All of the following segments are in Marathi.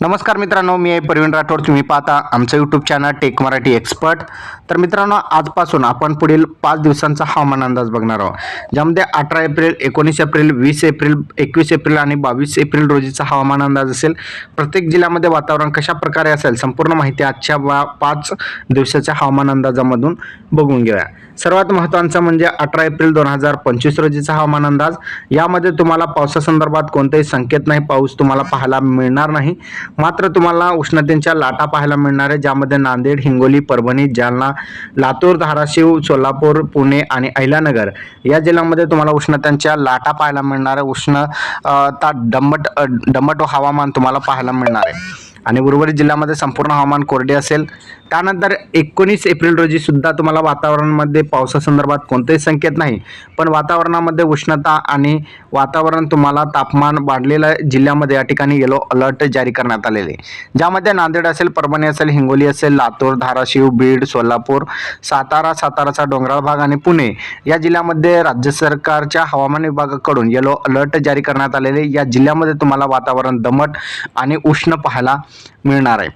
नमस्कार मित्रांनो मी आहे प्रवीण राठोड. तुम्ही पाहता आमचं YouTube channel tech Marathi expert तर मित्रांनो आजपासून आपण पुढील पाच दिवसांचा हवामान अंदाज बघणार आहोत. ज्यामध्ये अठरा एप्रिल एकोणीस एप्रिल वीस एप्रिल एकवीस एप्रिल आणि बावीस एप्रिल रोजीचा हवामान अंदाज असेल. प्रत्येक जिल्ह्यामध्ये वातावरण कशा प्रकारे असेल संपूर्ण माहिती आजच्या वा पाच दिवसाच्या हवामान अंदाजामधून बघून घेऊया. सर्वात महत्त्वाचं म्हणजे अठरा एप्रिल दोन हजार पंचवीस रोजीचा हवामान अंदाज. यामध्ये तुम्हाला पावसासंदर्भात कोणतेही संकेत नाही. पाऊस तुम्हाला पाहायला मिळणार नाही. मात्र तुम्हाला उष्णतेच्या लाटा पाहायला मिळणार आहे ज्यामध्ये नांदेड हिंगोली परभणी जालना लातूर धाराशिव सोलापूर पुणे आणि अहिल्यानगर या जिल्ह्यांमध्ये तुम्हाला उष्णतेच्या लाटा पाहायला मिळणार आहे उष्ण ता दमट दमट हवामान तुम्हाला पाहायला मिळणार आहे. आणि उर्वरित जिल्ह्यामध्ये संपूर्ण हवामान कोरडे असेल त्यानंतर एकोणीस एप्रिल रोजी सुद्धा तुम्हाला वातावरणामध्ये पावसासंदर्भात कोणतेही संकेत नाही. पण वातावरणामध्ये उष्णता आणि वातावरण तुम्हाला तापमान वाढलेल्या जिल्ह्यामध्ये या ठिकाणी येलो अलर्ट जारी करण्यात आलेले. ज्यामध्ये नांदेड असेल परभणी असेल हिंगोली असेल लातूर धाराशिव बीड सोलापूर सातारा साताराचा डोंगराळ भाग आणि पुणे या जिल्ह्यामध्ये राज्य सरकारच्या हवामान विभागाकडून येलो अलर्ट जारी करण्यात आलेले. या जिल्ह्यामध्ये तुम्हाला वातावरण दमट आणि उष्ण पाहायला मिळणार आहे.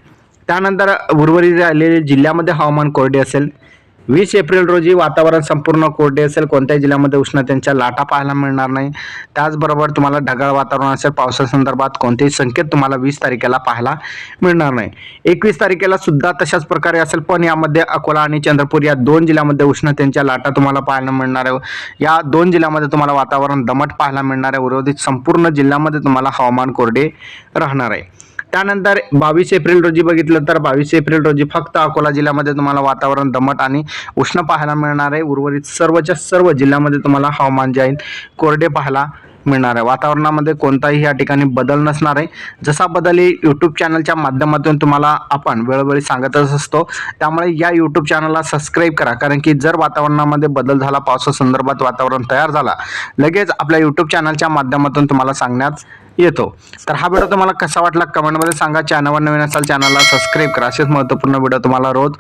त्यानंतर उर्वरित राहिलेले जिल्ह्यामध्ये हवामान कोरडे असेल. वीस एप्रिल रोजी वातावरण संपूर्ण कोरडे असेल. कोणत्याही जिल्ह्यामध्ये उष्णतेच्या लाटा पाहायला मिळणार नाही. त्याचबरोबर तुम्हाला ढगाळ वातावरण असेल. पावसासंदर्भात कोणतेही संकेत तुम्हाला वीस तारखेला पाहायला मिळणार नाही. एकवीस तारखेला सुद्धा तशाच प्रकारे असेल. पण यामध्ये अकोला आणि चंद्रपूर या दोन जिल्ह्यामध्ये उष्णतेच्या लाटा तुम्हाला पाहायला मिळणार आहे. या दोन जिल्ह्यामध्ये तुम्हाला वातावरण दमट पाहायला मिळणार आहे. उर्वरित संपूर्ण जिल्ह्यामध्ये तुम्हाला हवामान कोरडे राहणार आहे. त्यानंतर बावीस एप्रिल रोजी बघितलं तर बावीस एप्रिल रोजी फक्त अकोला जिल्ह्यामध्ये तुम्हाला वातावरण दमट आणि उष्ण पाहायला मिळणार आहे. उर्वरित सर्वच्या सर्व जिल्ह्यामध्ये तुम्हाला हवामान जे आहे कोरडे पाहायला मिळणार आहे. वातावरणामध्ये कोणताही या ठिकाणी बदल नसणार आहे. जसा बदल ही यूट्यूब चॅनलच्या माध्यमातून तुम्हाला आपण वेळोवेळी सांगतच असतो. त्यामुळे या यूट्यूब चॅनलला सबस्क्राईब करा. कारण की जर वातावरणामध्ये बदल झाला पावसासंदर्भात वातावरण तयार झाला लगेच आपल्या यूट्यूब चॅनलच्या माध्यमातून तुम्हाला सांगण्यात येतो. तर हा व्हिडिओ तुम्हाला कसा वाटला कमेंटमध्ये सांगा. चॅनलवर नवीन असाल चॅनलला सबस्क्राईब करा. असेच महत्त्वपूर्ण व्हिडिओ तुम्हाला रोज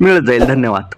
मिळत जाईल. धन्यवाद.